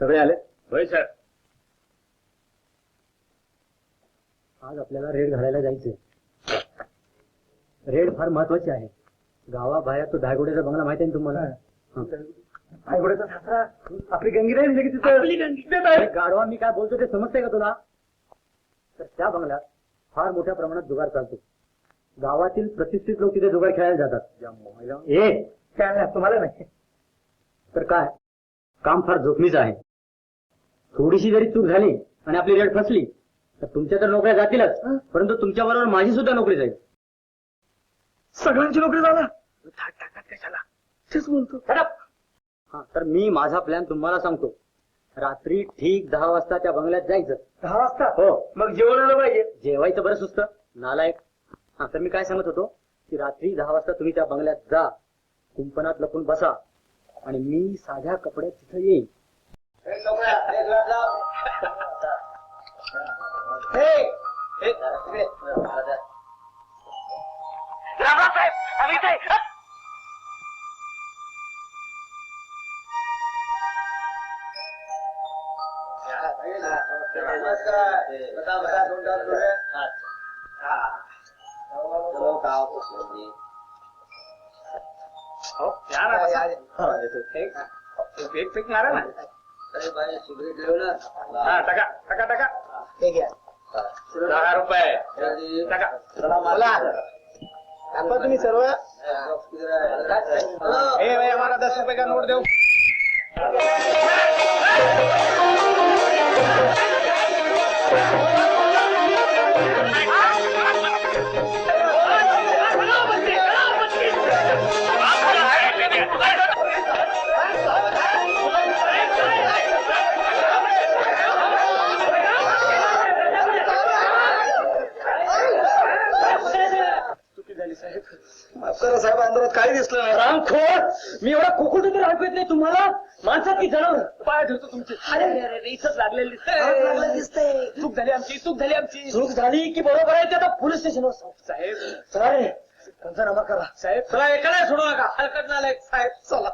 सगळे आले? होय सर. आज आपल्याला रेड घालायला जायचंय. रेड फार महत्वाची आहे. गावाबाहेर तो धायगुड्याचा बंगला माहिती आहे ना तुम्हाला? धायगुड्याचा सासरा? आपली गंगी नाही दिली की तिथं अरे गाढवा मी काय बोलतो ते समजतंय का तुला? तर त्या बंगल्यात फार मोठ्या प्रमाणात जुगार चालतो. गावातील प्रतिष्ठित लोक तिथे जुगार खेळायला जातात. ए काय नाही, तुम्हाला नाही. तर काय? काम फार जोखमीचं आहे. थोडीशी जरी चूक झाली आणि आपली रेड फसली तर तुमच्या तर नोकऱ्या जातीलच. परंतु तुमच्या बरोबर माझी सुद्धा नोकरी जाईल. सगळ्यांची नोकरी झाला? कशाला? तेच बोलतो. हा तर मी माझा प्लॅन तुम्हाला सांगतो. रात्री ठीक दहा वाजता त्या बंगल्यात जायचं. दहा वाजता? हो. मग जेवण आलं पाहिजे. जेवायचं बरं सुस्त. नालायक. हा तर मी काय सांगत होतो? की रात्री दहा वाजता तुम्ही त्या बंगल्यात जा. कुंपणात लपून बसा. आणि मी साध्या कपड्यात तिथं येईन. Oh, ya, ya, ya. Oh, itu. Baik. Baik, baik, ngarang. हा टाका टाका टाका. दहा रुपये. टाका. तुम्ही सर्व भाई हमारा दस रुपए का नोट दो काही दिसलं नाही. रामखोर! मी एवढा कुकुट तर ऐकू येत नाही तुम्हाला. माणसात की जनावर? पाय ठेवतो तुमचे. अरे अरे अरे इथंच लागलेलं लागलेलं दिसतंय चूक झाली आमची चूक झाली आमची. चूक झाली की बरोबर आहे ते आता पोलीस स्टेशनवर. सांग. साहेब. चला रे पंचनामा करा. साहेब. चला एकाला सोडू नका. हलकट नालायक. साहेब चला.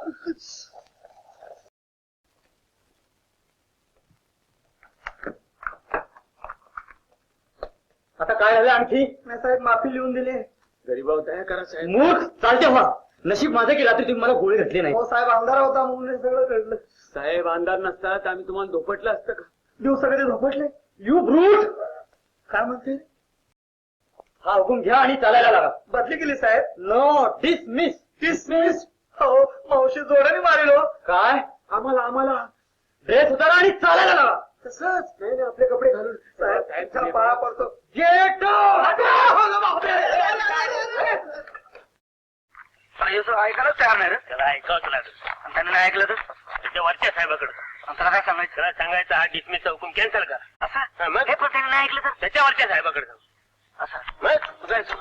आता काय झालं आणखी? नाही साहेब माफी लिहून दिली. गरीबाव दया करा साहेब. मूर्ख चालते व्हा. नशीब माझं की रात्री तुम्ही मला गोळी घातली नाही. हो साहेब अंधार होता म्हणून हे सगळं घडलं. साहेब अंधार नसता तर आम्ही तुम्हाला धोपटलं असतं का? दिवस सगळे धोपटले. यू ब्रूट काय म्हणते? हा हुकूम घ्या आणि चालायला लागा. बदली केली साहेब. नो डिसमिस डिसमिस हो मावशी जोड्याने मारेल हो. काय? आम्हाला आम्हाला. ड्रेस उतारा आणि चालायला लागा. तसंच. नाही नाही, आपले कपडे घालून. साहेब त्यांच्या पाया पडतो. गेट ऐकायलाच तयार नाही रे. त्याला ऐकावंच लागेल. आणि त्याने नाही ऐकलं तर? त्याच्या वरच्या साहेबाकडे. आणि त्याला काय सांगायचं? त्याला सांगायचं हा डिसमिसचा हुकूम कॅन्सल करा. असा? मग? हे पण त्याने नाही ऐकलं तर? त्याच्या वरच्या साहेबाकडे जाऊ. असा. मग? जायचं.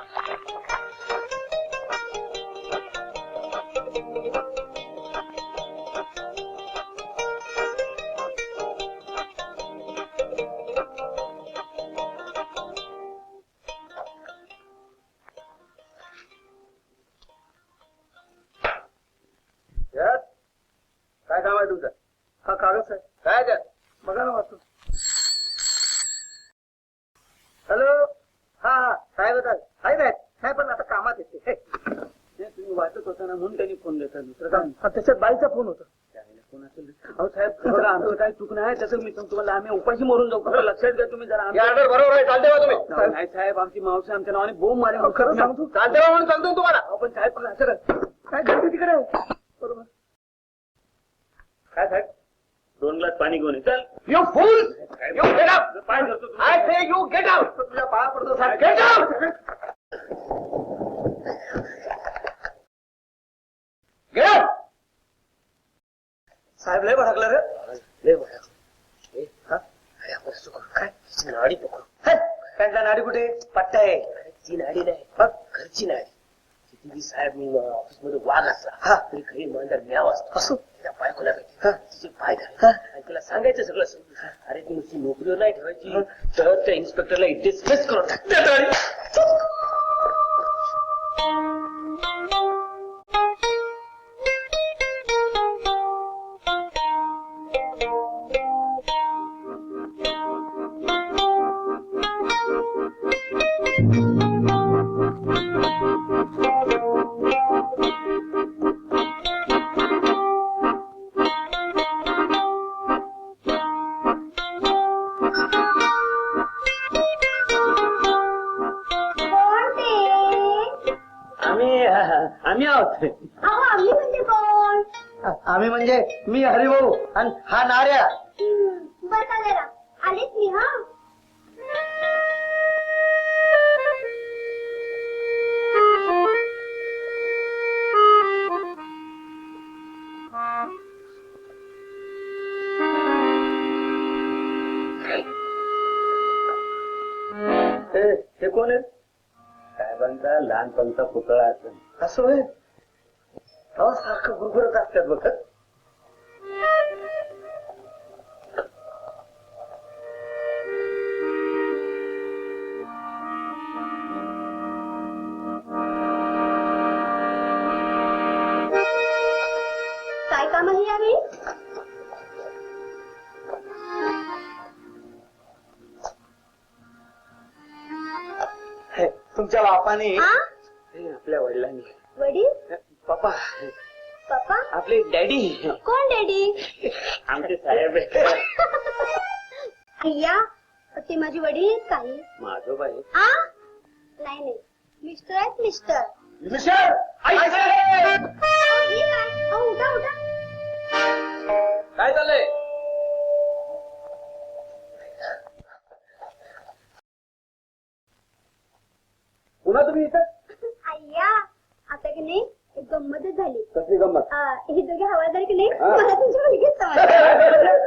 आहे तुमचं हा कागद आहे काय द्या बघा ना वाचतो हॅलो? हा हा. साहेब साहेब आहेत. साहेब पण आता कामात येते तुम्ही वाचत होता ना म्हणून त्यांनी फोन देतात दुसरं काम हा, त्याच्यात बाईचा फोन होता. फोन असेल अहो साहेब बघा आमचं काय चूक नाही. त्याचं मी तुम्हाला आम्ही उपाशी मरून जाऊ. खरं लक्षात घ्या तुम्ही जरा आमच्या- बरोबर आहे. चालते बा तुम्ही. नाही नाही, साहेब आमची मावशी आमच्या नावाने बोंब मारे खरं सांगतो. चालते बा म्हणून सांगतो तुम्हाला. आपण साहेब पण असं. काय घडते तिकडे बरोबर. काय साहेब? दोन ग्लास पाणी घेऊन ये. चल. You fool you get out पाय धरतो तुझे. I say you get out तुझ्या पाया पडतो साहेब गेट आउट गेट आउट साहेब लय भडकलं रे. हा? नाडी पकडू. हे, त्यांचा नाडी कुठे? पट्टा आहे. ती नाडी नाही. बघ घरची नाडी. किती साहेब मी ऑफिसमध्ये वाघ असला. हा तरी घरी इमानदार म्याव असतो. असो. त्या बायकोला भेटी. तिचे पाय धर. आणि तिला सांगायचं सगळं समजून. अरे ती नुसती नोकरीवर नाही ठेवायची. तर त्या इन्स्पेक्टरला डिस्मिस करून टाक आम्ही आहोत. अहो आम्ही म्हणजे कोण? आम्ही म्हणजे मी हरिभाऊ आणि हा नार्या. हम्म, बरं का जरा. आलेच मी हा? हे हे कोण आहे? साहेबांचा लहानपणचा पुतळा असेल. असं होय? अहो सारखं गुरगुरत असतात बघ काय काम आहे यावेळी तुमच्या बापाने हा? हे, आपल्या वडिलांनी. वडील? पप्पा. पप्पा? आपले डॅडी. कोण डॅडी? आमचे साहेब. अय्या ते माझे वडील काही. माझोबा आहे आ नाही नाही. मिस्टर आहेत मिस्टर. मिस्टर हे गंमत हे दोघे हवालदार की नाही. मला तुमची मुलगीच समजली.